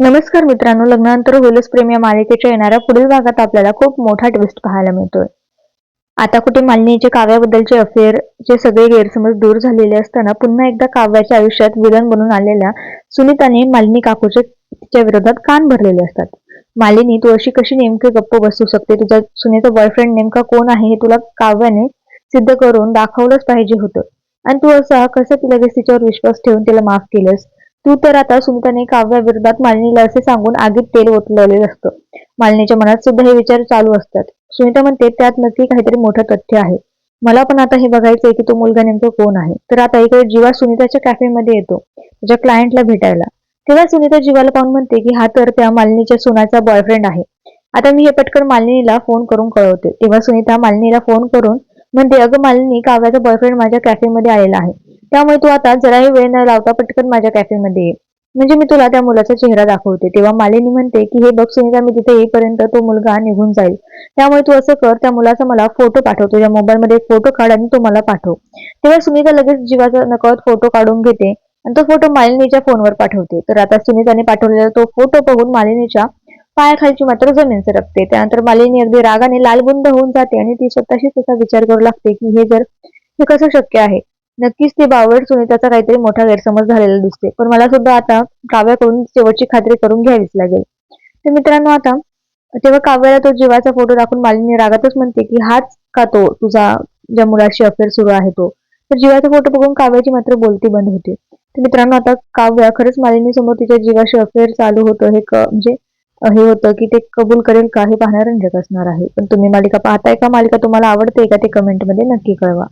नमस्कार मित्रांनो लग्नानंतर होलस प्रेम या मालिकेच्या येणाऱ्या पुढील भागात आपल्याला खूप मोठा ट्विस्ट पाहायला मिळतोय. आता कुठे मालिनीचे काव्याबद्दलचे अफेअर जे सगळे गैरसमज दूर झालेले असताना पुन्हा एकदा काव्याच्या आयुष्यात विलन बनून आलेल्या सुनीताने मालिनी काकूचे तिच्या विरोधात कान भरलेले असतात. मालिनी तू अशी कशी नेमकी गप्प बसू शकते? तुझा सुनेचा बॉयफ्रेंड नेमका कोण आहे हे तुला काव्याने सिद्ध करून दाखवलंच पाहिजे होतं. आणि तू असा कसं तिला तिच्यावर विश्वास ठेवून तिला माफ केलंस? तू तर आता सुनीताने काव्याविरोधात मालिनीला असे सांगून आगीत तेल ओतलेले असतं. मालिनीच्या मनात सुद्धा हे विचार चालू असतात. सुनीता म्हणते त्यात नक्की काहीतरी मोठं तथ्य आहे. मला पण आता हे बघायचंय की तो मुलगा नेमकं कोण आहे. तर आता इकडे जीवा सुनीताच्या कॅफेमध्ये येतो त्याच्या क्लायंटला भेटायला. तेव्हा सुनीता जीवाला पाहून म्हणते की हा तर त्या मालिनीच्या सुनाचा बॉयफ्रेंड आहे. आता मी हे पटकन मालिनीला फोन करून कळवते. तेव्हा सुनीता मालिनीला फोन करून म्हणते अगं मालिनी काव्याचा बॉयफ्रेंड माझ्या कॅफेमध्ये आलेला आहे. त्यामुळे तू आता जराही वेळ न लावता पटकन माझ्या कॅफेमध्ये ये. म्हणजे मी तुला त्या मुलाचा चेहरा दाखवते. तेव्हा मालिनी म्हणते की हे बघ सुनीता मी तिथे येईपर्यंत तो मुलगा निघून जाईल. त्यामुळे तू असं कर त्या मुलाचा मला फोटो पाठव. तुझ्या मोबाईलमध्ये फोटो काढ आणि तो मला पाठव. तेव्हा सुनीता लगेच जीवाचा नकळत फोटो काढून घेते आणि तो फोटो मालिनीच्या फोनवर पाठवते. तर आता सुनीताने पाठवलेला तो फोटो बघून मालिनीच्या पायाखालची मात्र जमीन सरकते त्यानंतर मालिनी अगदी रागाने लालबुंद होऊन जाते आणि ती स्वतःशीच असा विचार करू लागते की हे जर हे कसं शक्य आहे? नक्कीच ते बावड सुनीताचा काहीतरी मोठा गैरसमज झालेला दिसते पण मला सुद्धा आता काव्याकडून शेवटची खात्री करून घ्यावीच लागेल. तर मित्रांनो आता तेव्हा काव्याला तो जीवाचा फोटो दाखवून मालिनी रागातच म्हणते की हाच का तो? तुझा ज्या मुलाशी अफेअर सुरू आहे तो. तर जीवाचा फोटो बघून काव्याची मात्र बोलती बंद होते. तर मित्रांनो आता काव्या खरंच मालिनी समोर तिच्या जीवाशी अफेअर चालू होतं हे म्हणजे हे होतं की ते कबूल करेल का हे पाहणार रंजक असणार आहे. पण तुम्ही मालिका पाहताय का? मालिका तुम्हाला आवडते का ते कमेंटमध्ये नक्की कळवा.